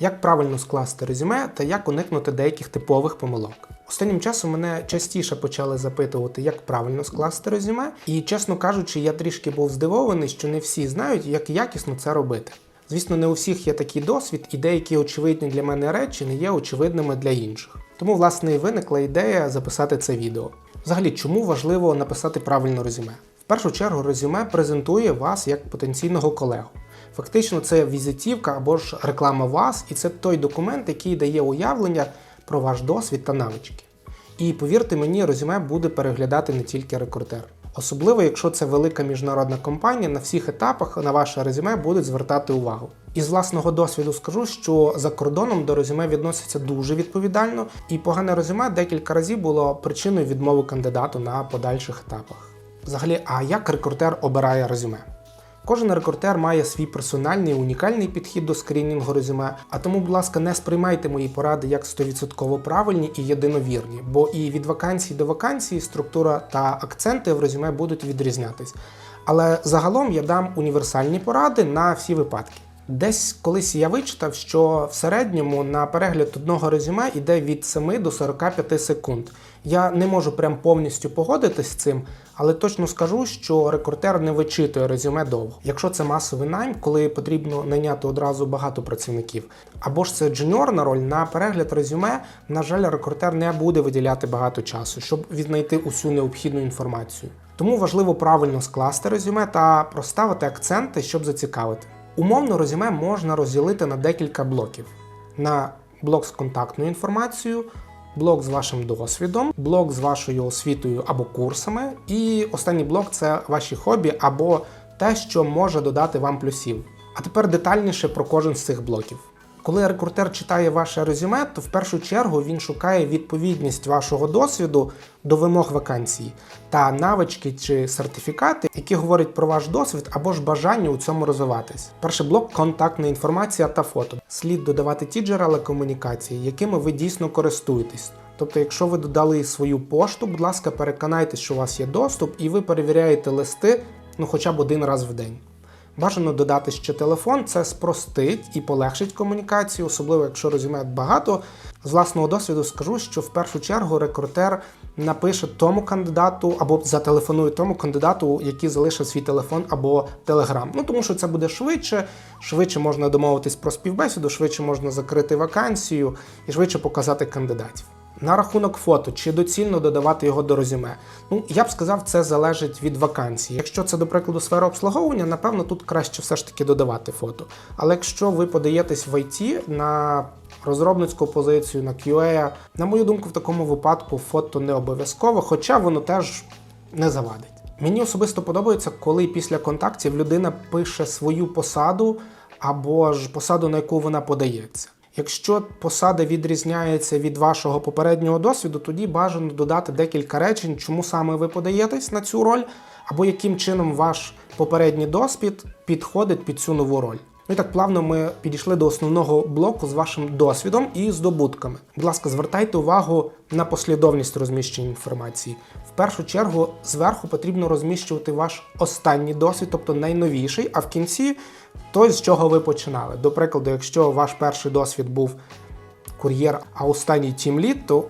Як правильно скласти резюме та як уникнути деяких типових помилок. Останнім часом мене частіше почали запитувати, як правильно скласти резюме, і чесно кажучи, я трішки був здивований, що не всі знають, як якісно це робити. Звісно, не у всіх є такий досвід, і деякі очевидні для мене речі не є очевидними для інших. Тому, власне, і виникла ідея записати це відео. Взагалі, чому важливо написати правильно резюме? В першу чергу, резюме презентує вас як потенційного колегу. Фактично, це візитівка або ж реклама вас, і це той документ, який дає уявлення про ваш досвід та навички. І повірте мені, резюме буде переглядати не тільки рекрутер. Особливо, якщо це велика міжнародна компанія, на всіх етапах на ваше резюме будуть звертати увагу. Із власного досвіду скажу, що за кордоном до резюме відносяться дуже відповідально, і погане резюме декілька разів було причиною відмови кандидату на подальших етапах. Взагалі, а як рекрутер обирає резюме? Кожен рекрутер має свій персональний унікальний підхід до скрінінгу резюме, а тому, будь ласка, не сприймайте мої поради як 100% правильні і єдиновірні, бо і від вакансії до вакансії структура та акценти в резюме будуть відрізнятись. Але загалом я дам універсальні поради на всі випадки. Десь колись я вичитав, що в середньому на перегляд одного резюме йде від 7 до 45 секунд. Я не можу прям повністю погодитись з цим, але точно скажу, що рекрутер не вичитує резюме довго. Якщо це масовий найм, коли потрібно найняти одразу багато працівників, або ж це джуніорна роль на перегляд резюме, на жаль, рекрутер не буде виділяти багато часу, щоб віднайти усю необхідну інформацію. Тому важливо правильно скласти резюме та проставити акценти, щоб зацікавити. Умовно резюме можна розділити на декілька блоків: на блок з контактною інформацією, блок з вашим досвідом, блок з вашою освітою або курсами, і останній блок це ваші хобі або те, що може додати вам плюсів. А тепер детальніше про кожен з цих блоків. Коли рекрутер читає ваше резюме, то в першу чергу він шукає відповідність вашого досвіду до вимог вакансії та навички чи сертифікати, які говорять про ваш досвід або ж бажання у цьому розвиватись. Перший блок контактна інформація та фото. Слід додавати ті джерела комунікації, якими ви дійсно користуєтесь. Тобто, якщо ви додали свою пошту, будь ласка, переконайтеся, що у вас є доступ, і ви перевіряєте листи ну хоча б один раз в день. Бажано додати ще телефон, це спростить і полегшить комунікацію, особливо якщо резюме багато. З власного досвіду скажу, що в першу чергу рекрутер напише тому кандидату або зателефонує тому кандидату, який залишив свій телефон або телеграм. Ну тому що це буде швидше, швидше можна домовитись про співбесіду, швидше можна закрити вакансію і швидше показати кандидатів. На рахунок фото, чи доцільно додавати його до резюме? Ну, я б сказав, це залежить від вакансії. Якщо це, до прикладу, сфера обслуговування, напевно, тут краще все ж таки додавати фото. Але якщо ви подаєтесь в IT на розробницьку позицію, на QA, на мою думку, в такому випадку фото не обов'язково, хоча воно теж не завадить. Мені особисто подобається, коли після контактів людина пише свою посаду або ж посаду, на яку вона подається. Якщо посада відрізняється від вашого попереднього досвіду, тоді бажано додати декілька речень, чому саме ви подаєтесь на цю роль, або яким чином ваш попередній досвід підходить під цю нову роль. Ну і так плавно ми підійшли до основного блоку з вашим досвідом і здобутками. Будь ласка, звертайте увагу на послідовність розміщення інформації. В першу чергу зверху потрібно розміщувати ваш останній досвід, тобто найновіший, а в кінці той, з чого ви починали. До прикладу, якщо ваш перший досвід був кур'єр, а останній тімліт, то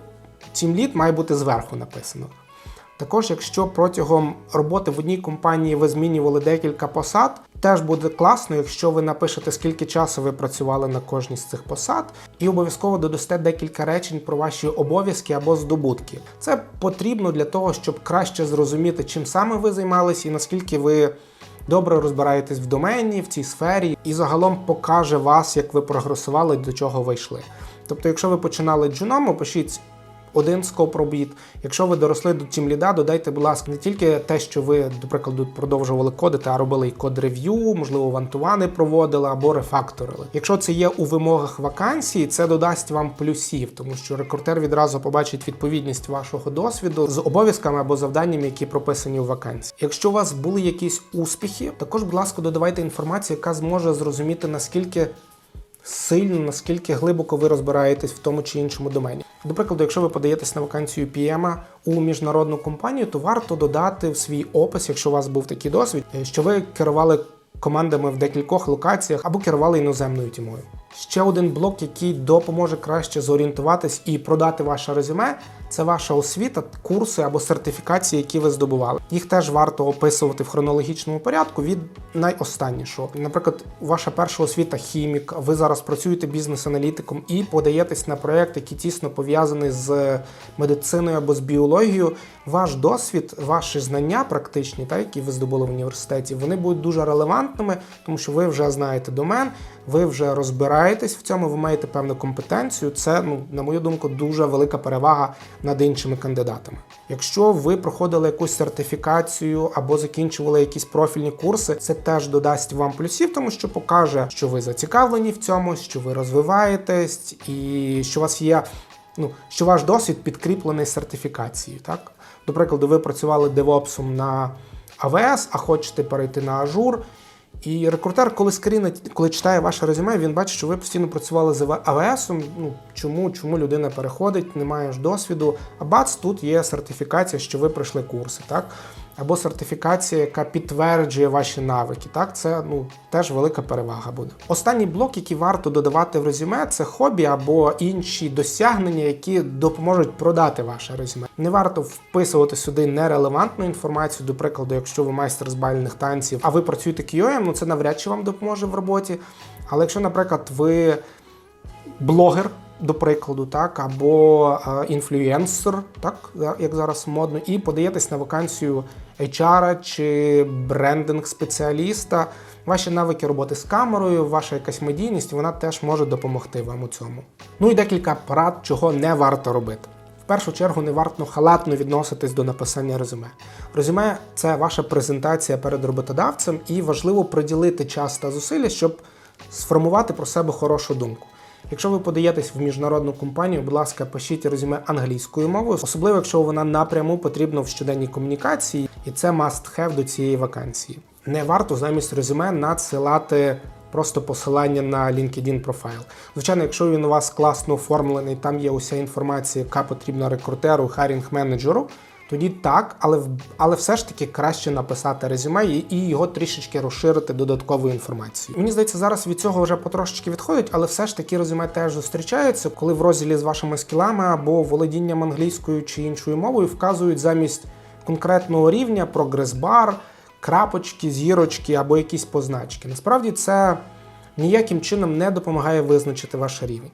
тімліт має бути зверху написано. Також, якщо протягом роботи в одній компанії ви змінювали декілька посад, теж буде класно, якщо ви напишете, скільки часу ви працювали на кожній з цих посад, і обов'язково додасте декілька речень про ваші обов'язки або здобутки. Це потрібно для того, щоб краще зрозуміти, чим саме ви займалися і наскільки ви добре розбираєтесь в домені, в цій сфері, і загалом покаже вас, як ви прогресували, до чого ви йшли. Тобто, якщо ви починали джуном, опишіть один скоп робіт. Якщо ви доросли до тімліда, додайте, будь ласка, не тільки те, що ви, до прикладу, продовжували кодити, а робили і код-рев'ю, можливо, вантувани проводили або рефакторили. Якщо це є у вимогах вакансії, це додасть вам плюсів, тому що рекрутер відразу побачить відповідність вашого досвіду з обов'язками або завданнями, які прописані у вакансії. Якщо у вас були якісь успіхи, також, будь ласка, додавайте інформацію, яка зможе зрозуміти наскільки сильно, наскільки глибоко ви розбираєтесь в тому чи іншому домені. До прикладу, якщо ви подаєтесь на вакансію PM у міжнародну компанію, то варто додати в свій опис, якщо у вас був такий досвід, що ви керували командами в декількох локаціях або керували іноземною тімою. Ще один блок, який допоможе краще зорієнтуватись і продати ваше резюме, це ваша освіта, курси або сертифікації, які ви здобували. Їх теж варто описувати в хронологічному порядку від найостаннішого. Наприклад, ваша перша освіта хімік, ви зараз працюєте бізнес-аналітиком і подаєтесь на проект, який тісно пов'язаний з медициною або з біологією. Ваш досвід, ваші знання практичні, та, які ви здобули в університеті, вони будуть дуже релевантними, тому що ви вже знаєте домен, ви вже розбираєтесь в цьому, ви маєте певну компетенцію. Це, ну, на мою думку, дуже велика перевага над іншими кандидатами. Якщо ви проходили якусь сертифікацію або закінчували якісь профільні курси, це теж додасть вам плюсів, тому що покаже, що ви зацікавлені в цьому, що ви розвиваєтесь, і що у вас є. Ну, що ваш досвід підкріплений сертифікацією, так? До прикладу, ви працювали девопсом на AWS, а хочете перейти на Azure. І рекрутер, коли скрінить, коли читає ваше резюме, він бачить, що ви постійно працювали з АВС. Ну чому, чому людина переходить, не маєш досвіду. А бац, тут є сертифікація, що ви пройшли курси, так? Або сертифікація, яка підтверджує ваші навики. Так, це ну теж велика перевага буде. Останній блок, який варто додавати в резюме, це хобі або інші досягнення, які допоможуть продати ваше резюме. Не варто вписувати сюди нерелевантну інформацію. До прикладу, якщо ви майстер з бальних танців, а ви працюєте QM, ну це навряд чи вам допоможе в роботі. Але якщо, наприклад, ви блогер. До прикладу, так, або е, інфлюенсер, так, як зараз модно, і подаєтесь на вакансію HR чи брендинг-спеціаліста. Ваші навики роботи з камерою, ваша якась медійність, вона теж може допомогти вам у цьому. Ну і декілька порад, чого не варто робити. В першу чергу не варто халатно відноситись до написання резюме. Резюме це ваша презентація перед роботодавцем, і важливо приділити час та зусилля, щоб сформувати про себе хорошу думку. Якщо ви подаєтесь в міжнародну компанію, будь ласка, пишіть резюме англійською мовою, особливо якщо вона напряму потрібна в щоденній комунікації, і це must have до цієї вакансії. Не варто замість резюме надсилати просто посилання на LinkedIn профайл. Звичайно, якщо він у вас класно оформлений, там є уся інформація, яка потрібна рекрутеру, харінг менеджеру. Тоді так, але але все ж таки краще написати резюме і, його трішечки розширити додатковою інформацією. Мені здається, зараз від цього вже потрошечки відходять, але все ж таки резюме теж зустрічаються, коли в розділі з вашими скілами або володінням англійською чи іншою мовою вказують замість конкретного рівня прогрес-бар, крапочки, зірочки або якісь позначки. Насправді це ніяким чином не допомагає визначити ваш рівень.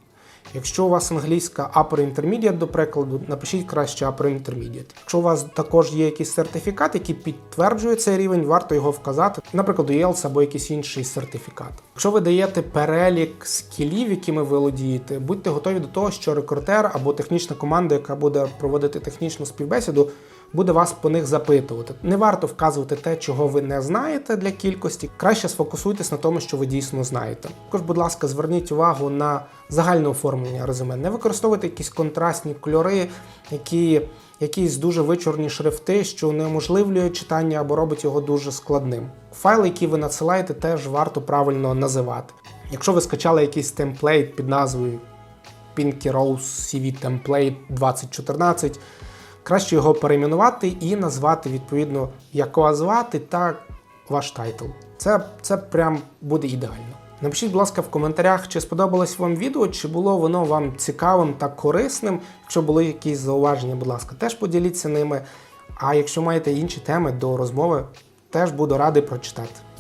Якщо у вас англійська Upper Intermediate, до прикладу, напишіть краще Upper Intermediate. Якщо у вас також є якийсь сертифікат, який підтверджує цей рівень, варто його вказати, наприклад, IELTS або якийсь інший сертифікат. Якщо ви даєте перелік скілів, якими ви володієте, будьте готові до того, що рекрутер або технічна команда, яка буде проводити технічну співбесіду, буде вас по них запитувати. Не варто вказувати те, чого ви не знаєте для кількості. Краще сфокусуйтесь на тому, що ви дійсно знаєте. Також, будь ласка, зверніть увагу на загальне оформлення резюме. Не використовуйте якісь контрастні кольори, які якісь дуже вичорні шрифти, що унеможливлює читання або робить його дуже складним. Файли, які ви надсилаєте, теж варто правильно називати. Якщо ви скачали якийсь темплейт під назвою Pinky Rose CV Template 2014, краще його перейменувати і назвати відповідно, як вас звати та ваш тайтл. Це, Це прям буде ідеально. Напишіть, будь ласка, в коментарях, чи сподобалось вам відео, чи було воно вам цікавим та корисним. Якщо були якісь зауваження, будь ласка, теж поділіться ними. А якщо маєте інші теми до розмови, теж буду радий прочитати.